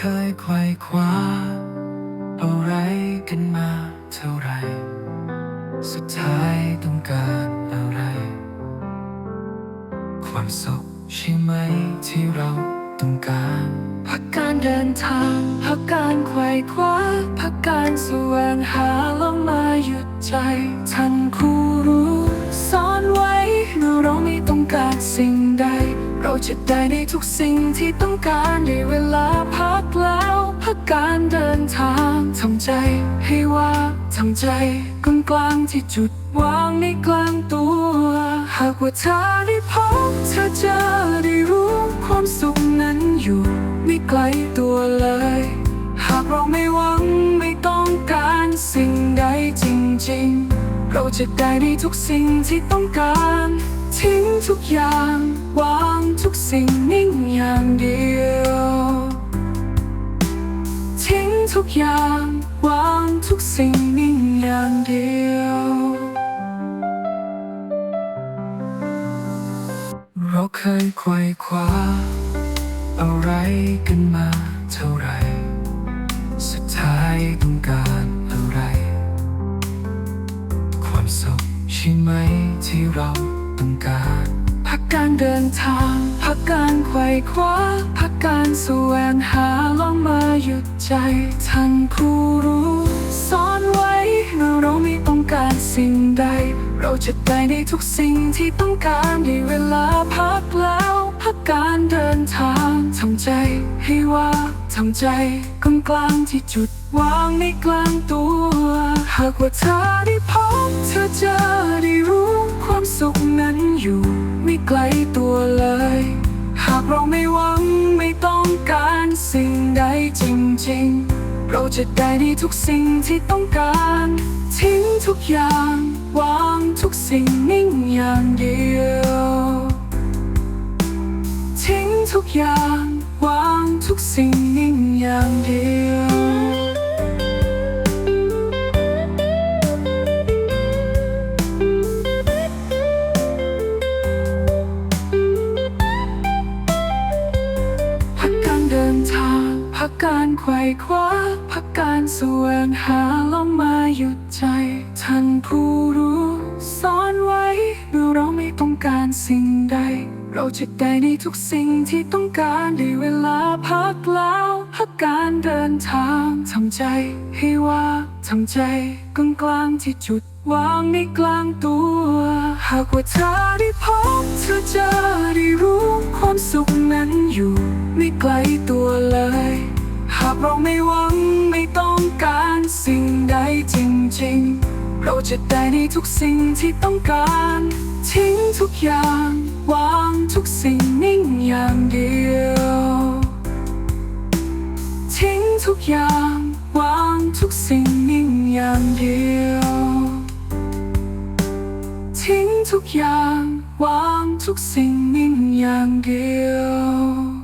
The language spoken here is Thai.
เคยไขว่คว้าอะไรกันมาเท่าไร สุดท้ายต้องการอะไร ความสุขใช่ไหมที่เราต้องการพักการเดินทางพักการไขว่คว้าพักการแสวงหาลงมาหยุดใจท่านคู่รู้ จะได้ในทุกสิ่งที่ต้องการในเวลาพักแล้วพักการเดินทางทำใจให้ว่างทำใจกลางกลางที่จุดวางในกลางตัว หากว่าเธอได้พบเธอจะได้รู้ความสุขนั้นอยู่ไม่ไกลตัวเลย หากเราไม่หวังไม่ต้องการสิ่งใดจริงๆ เราจะได้ในทุกสิ่งที่ต้องการ ทิ้งทุกอย่างวางทุกสิ่งนิ่งอย่างเดียว ทิ้งทุกอย่างวางทุกสิ่งนิ่งอย่างเดียว เราเคยไขว่คว้าอะไรกันมาเท่าไร สุดท้ายต้องการอะไร ความสุขใช่ไหมที่เรา การ พักการเดินทาง พักการไขว่คว้า พักการแสวงหาลองมาหยุดใจท่านผู้รู้ซ่อนไว้เมื่อเราไม่ต้องการสิ่งใด เราจะได้ในทุกสิ่งที่ต้องการในเวลาพักแล้ว พักการเดินทางทำใจให้ว่าทำใจกลางกลางที่จุดวางในกลางตัว หากว่าเธอได้พบเธอจะได้รู้ สุขนั้นอยู่ไม่ไกลตัวเลย หากเราไม่หวังไม่ต้องการสิ่งใดจริงๆ เราจะได้ในทุกสิ่งที่ต้องการ ทิ้งทุกอย่างวางทุกสิ่งนิ่งอย่างเดียว ทิ้งทุกอย่างวางทุกสิ่งนิ่งอย่าง การไขว่คว้าพักการแสวงหาลงมาหยุดใจ ท่านผู้รู้ซ่อนไว้เมื่อเราไม่ต้องการสิ่งใด เราจะได้ในทุกสิ่งที่ต้องการในเวลาพักแล้วพักการเดินทางทำใจให้ว่างทำใจกลางกลางๆที่จุดวางในกลางตัว หากว่าเธอได้พบเธอจะได้รู้ความสุขนั้นอยู่ ไม่ไกลตัวเลยากเราไม่หวังไม่ต้องการสิ่งใดจริงๆ เราจะได้ในทุกสิ่งที่ต้องการ ทิ้งทุกอย่างวางทุกสิ่งนิ่งอย่างเดียว ทิ้งทุกอย่างวางทุกสิ่งนิ่งอย่างเดียว ทิ้งทุกอย่างวางทุกสิ่งนิ่งอย่างเดียว